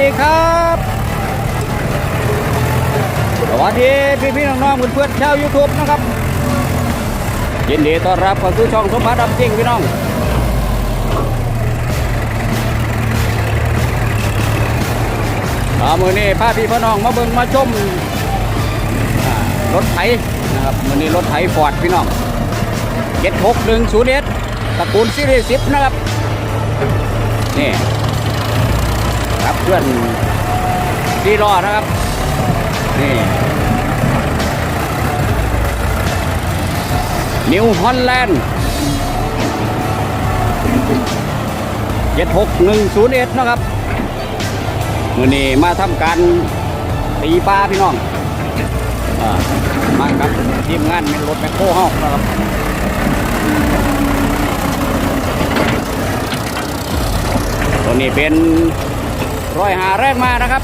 ดีครับ สวัสดีพี่พี่ๆน้องๆเพื่อนๆชาวยูทูบนะครับ ยินดีต้อนรับเข้าสู่ช่องสมบัติดับจริงพี่น้องอามือนี้พาพี่พี่น้องมาเบิ่งมาชมรถไถนะครับมือนี้รถไถฟอร์ดพี่น้องเจ็ดหกหนึ่งศูนย์เอตระกูลซีรีส์สิบนะครับนี่ ครับเพื่อนซีรอนะครับ นี่นิวฮอลแลนด์เจ็ดหกหนึ่งศูนย์เอ็ดนะครับมื่อนี้มาทำการตีปลาพี่น้องอามากับทีมงานเป็นรถแมคโครเฮานะครับตัวนี้เป็น ร้อยหาแรกมานะครับ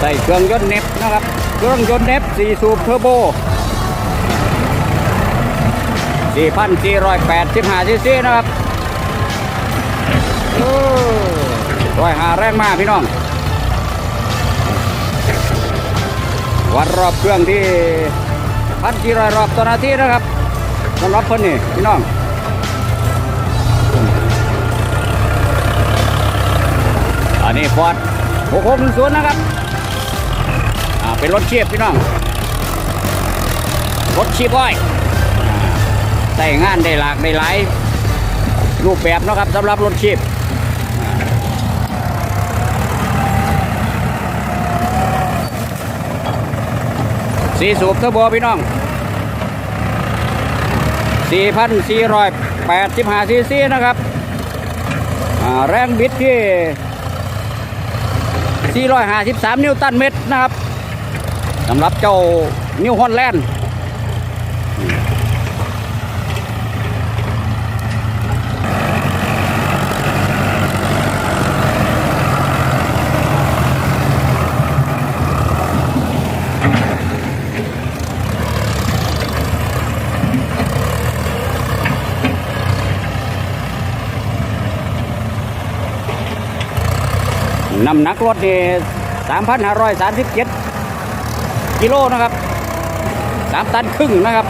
ใส่เครื่องยนต์เน็บนะครับ เครื่องยนต์เน็บ4สูบเทอร์โบ 4,485ซีซีนะครับร้อยหาแรงมากพี่น้อง วัดรอบเครื่องที่พันกี่ร้อยรอบต่อนาทีนะครับสำหรับเพิ่นนี่พี่น้องอันนี้ฟอร์ด6610นะครับอ่าเป็นรถเชียบพี่น้องรถชีบอ้อยอ่าใส่งานได้หลากได้หลายรูปแบบนะครับสำหรับรถชีพ สี่สูบเทอร์โบพี่น้อง4,485ซีซีนะครับแรงบิดที่ 453 นิวตันเมตรนะครับสำหรับเจ้านิวฮอลแลนด์ น้ำหนักรถนี่3,537กิโลนะครับ3ตันครึ่งนะครับ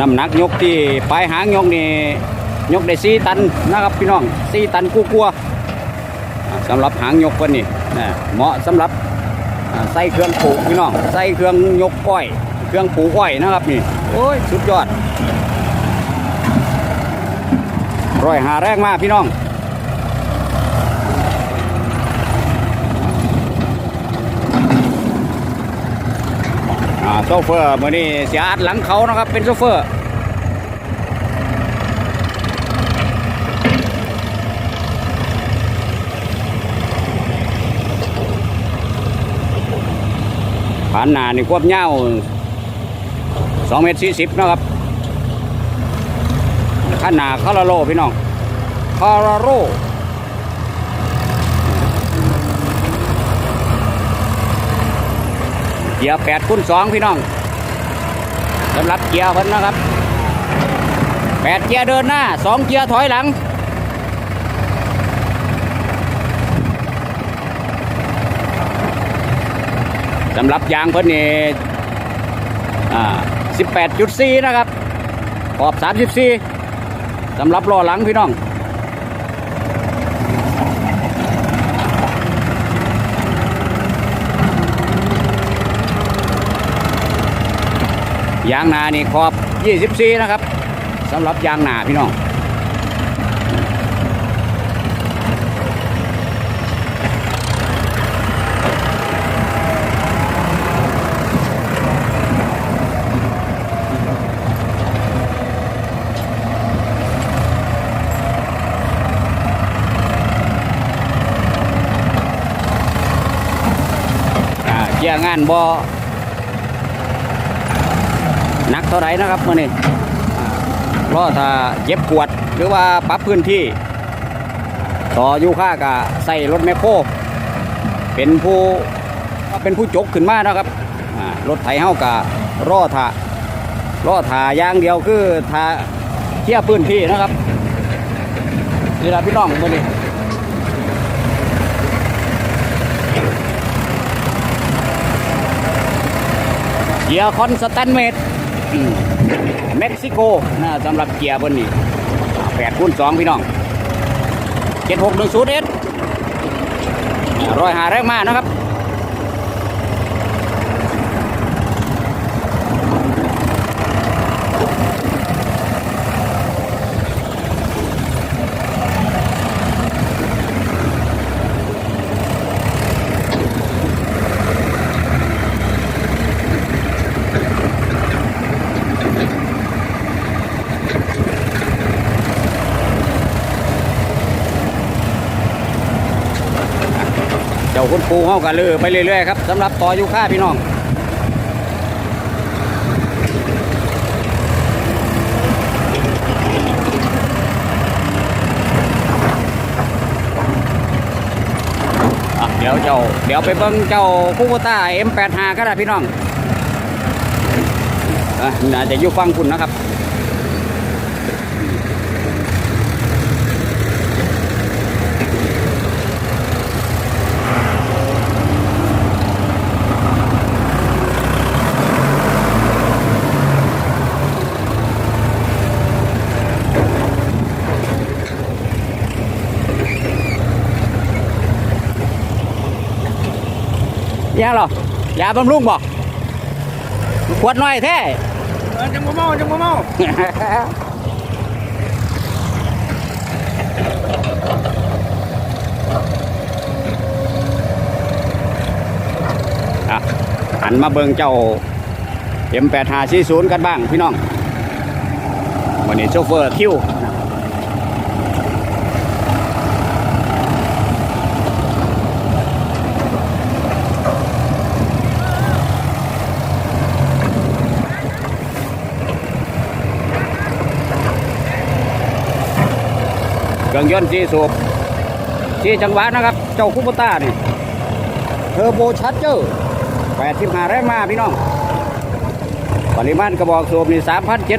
น้ำหนักยกที่ปลายหางยกนี่ยกได้สี่ตันนะครับพี่น้องสี่ตันกู้กลัวสำหรับหางยกคนนี่นะเหมาะสำหรับ ใส่เครื่องปลูกพี่น้องใส่เครื่องยกก้อย เครื่องปูกอ้อยนะครับนี่โอ้ยสุดยอดร้อยหาแรกมากพี่น้องอ่าโซเฟอร์มื่อนี้เสียอัดหลังเขานะครับเป็นโซเฟอร์านหนานี่ควบเง่าสองเมตรสี่สิบนะครับข้านาคาราโลพี่น้องคาราโลเกียร์แปดคูณสองพี่น้องสำหรับเกียร์เพิ่นนะครับแปดเกียร์เดินหน้าสองเกียร์ถอยหลัง สำหรับยางเพิ่นนี่อ่า18.4นะครับ ขอบ34สำหรับล้อหลังพี่น้อง ยางหนานี่ขอบ24นะครับสำหรับยางหนาพี่น้อง ยงานบ่หนักเท่าไหร่นะครับมื่อนี้รอถ้าเจ็บปวดหรือว่าปรับพื้นที่ ต่อยูค่ากะใส่รถแมคโครเป็นผู้เป็นผู้จกขึ้นมานะครับรถไถเฮากะรอท่ารอท่าย่างเดียวคือท่าเที่ยพื้นที่นะครับนี่ละพี่น้องมื่อนี้ เกียร์คอนสแตนเมดเม็กซิโกนะสำหรับเกียร์บนนี้แปดคูณสองพี่น้องเจ็ดหกหนึ่งศูนย์เอสร้อยหาแรงมานะครับ คุณปูเข้ากันลือไปเรื่อยๆครับสำหรับต่อยูค่าพี่น้องเดี๋ยวเจ้าเดี๋ยวไปเบิ่งเจ้าคูโบต้า M85 ก็ได้พี่น้องอะน่าจะอยู่ฟังคุณนะครับ ยาเหรอยาบำรุงบ่ขวดน้อยแท้เออจังบ่เมาจังบ่เมาอะหันมาเบิงเจ้า M8540 กันบ้างพี่น้อง วันนี้โชเฟอร์คิว รื่องยนต์สีสูบสี่จังหวะนะครับ เจ้าคุปต้านี่เทอร์โบชาร์เจอร์85แรงมาพี่น้อง ปริมาณกระบอกสูบนี่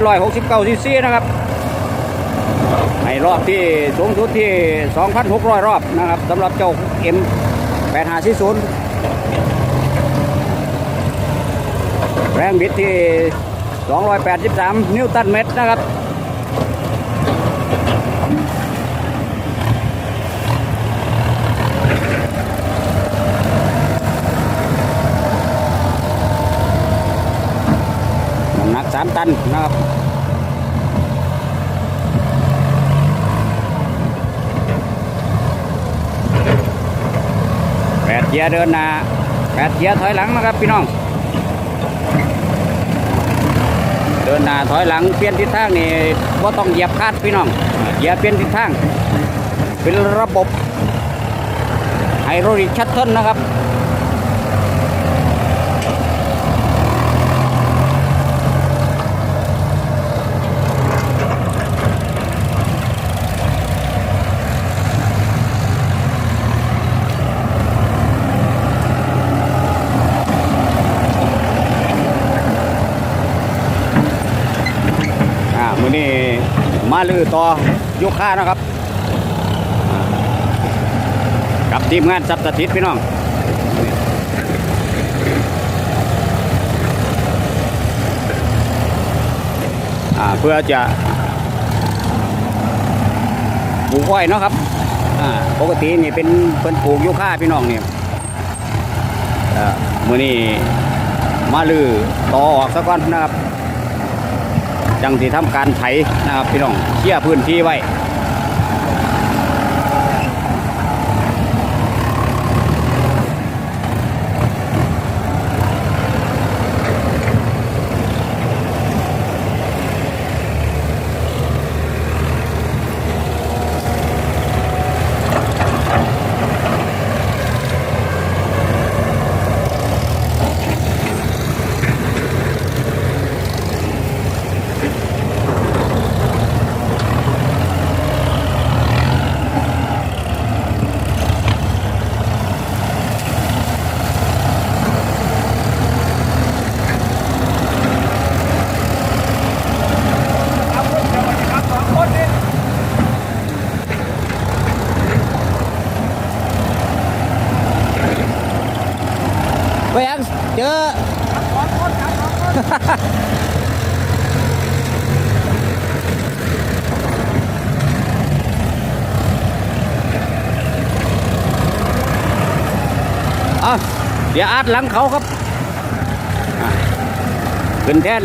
3,769ซีซีนะครับในรอบที่สูงสุดที่ 2,600 รอบนะครับสำหรับเจ้า M 8 5 0แรงบิดที่ 283 นิวตันเมตรนะครับ น้ำหนัก3ตันนะครับแปดเกียร์เดินหน้าแปดเกียร์ถอยหลังนะครับพี่น้อง เดินหน้าถอยหลังเปลี่ยนทิศทางนี่ว่าต้องเหยียบคาดพี่น้องเหยียบเปลี่ยนทิศทาง เป็นระบบไฮโดรลิกชัตเทิลนะครับ นี้มาลือต่อยุค่านะครับ กับทีมงานสับสถิตพี่น้องเพื่อจะปลูกอ้อยเนาะครับปกตินี่เป็นเป็นปลูกยุค่าพี่น้องเนี่ยเอ่อมือนี้มาลือต่อออกซะก่อนนะครับ จังที่ทำการไถนะครับพี่น้องเคลียร์พื้นที่ไว้ อ เดี๋ยวอาร์ตหลังเขาครับเป็นแท่น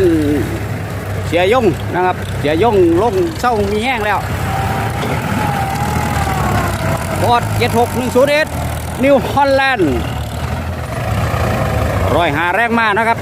เสียยงนะครับ เสียยงลงเศร้ามีแห้งแล้วบอดเจ็ดหกหนึ่งศูนย์เอ็ดนิวฮอลแลนด์ร้อยหาแรงมานะครับ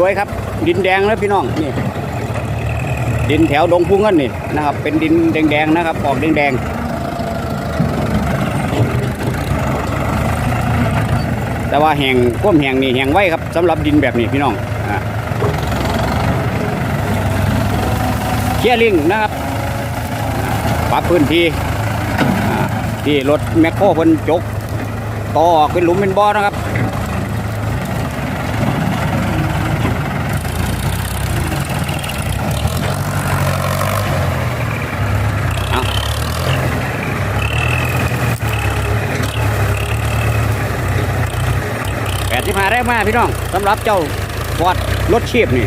สวยครับ ดินแดงแล้วพี่น้องนี่ดินแถวดงพุงเงินนี่นะครับ เป็นดินแดงๆนะครับออกแดงๆแต่ว่าแหงก้มแหงนี่แหงไว้ครับสำหรับดินแบบนี้พี่น้องเคลียร์ลิงนะครับปรับพื้นที่ที่รถแมคโครเพิ่นจกต่อเป็นหลุมเป็นบ่อนะครับ แปดสิบห้าแรกมาพี่น้องสำหรับเจ้าฟอดรถชีพนี่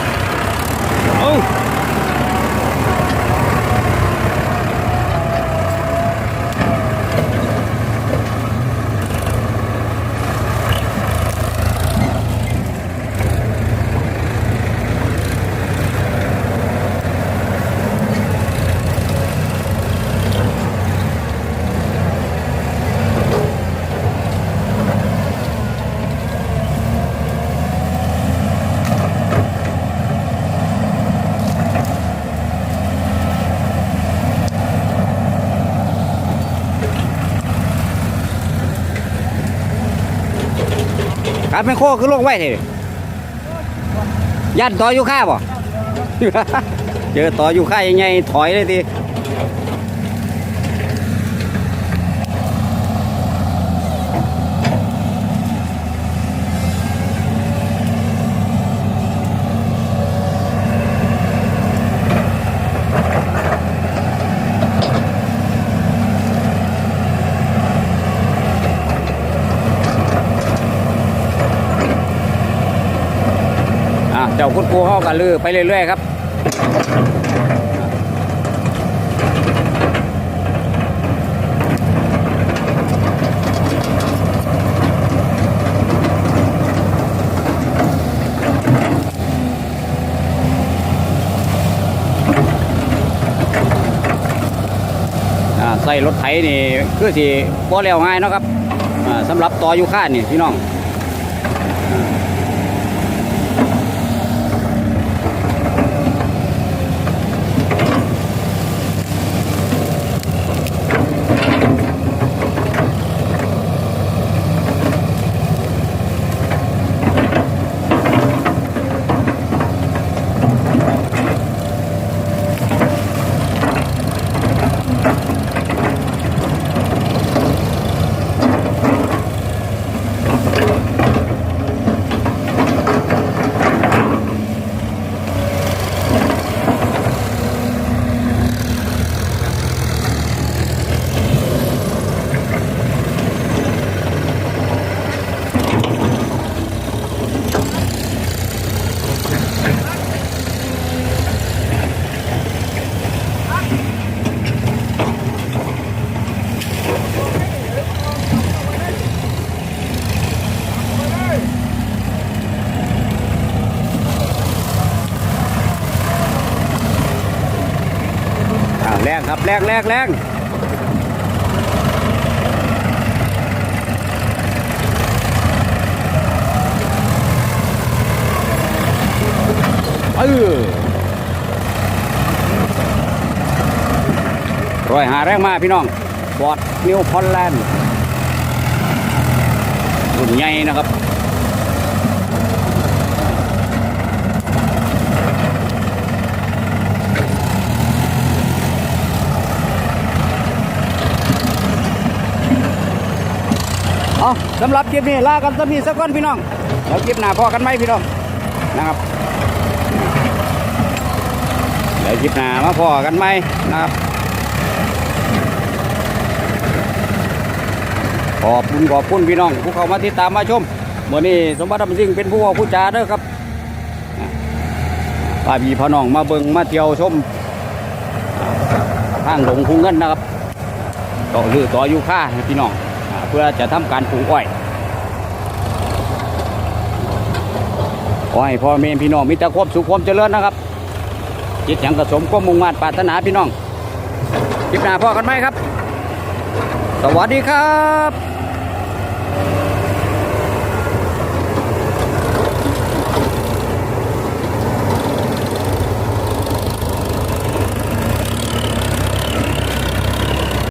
เอา ครับแม่โคคือลงไว้เถอะยันต่ออยู่ข้าบ่ เจอต่ออยู่ข้ายังไงถอยเลยที จ้าคุณครูเขากันลือไปเรื่อยๆครับอ่าใส่รถไถนี่คือสิบ่แล้วง่ายเนาะครับอ่าสำหรับต่ออยู่ข้านนี่พี่น้อง แรงแรงแรงเออร้อยหาแรงมาพี่น้องบอดนิวพอลแลนด์รุ่นใหญ่นะครับ เอาสำหรับคลิปนี้ลากันสักนีสักก้อนพี่น้องแล้วคลิปหน้าพอกันไหมพี่น้องนะครับเดี๋ยวคลิปหน้ามาพอกันไหมนะครับขอบคุณขอบคุณพี่น้องผู้เข้ามาติดตามมาชมเมื่อนี้สมบัติธรรมสิ่งเป็นผู้ว่าผู้จ่าเด้อครับป้าพี่พ่อน้องมาเบิงมาเที่ยวชมทางหลงคุงเงินนะครับต่อรือต่ออยู่ค่าพี่น้อง เพื่อจะทำการปลูกอ้อยขอให้พ่อแม่พี่น้องมีแต่ความสุขความเจริญนะครับ จิตอย่างกระสมก็มมุ่งมั่นปรารถนาพี่น้องคลิปหน้าพ่อกันไหมครับ สวัสดีครับ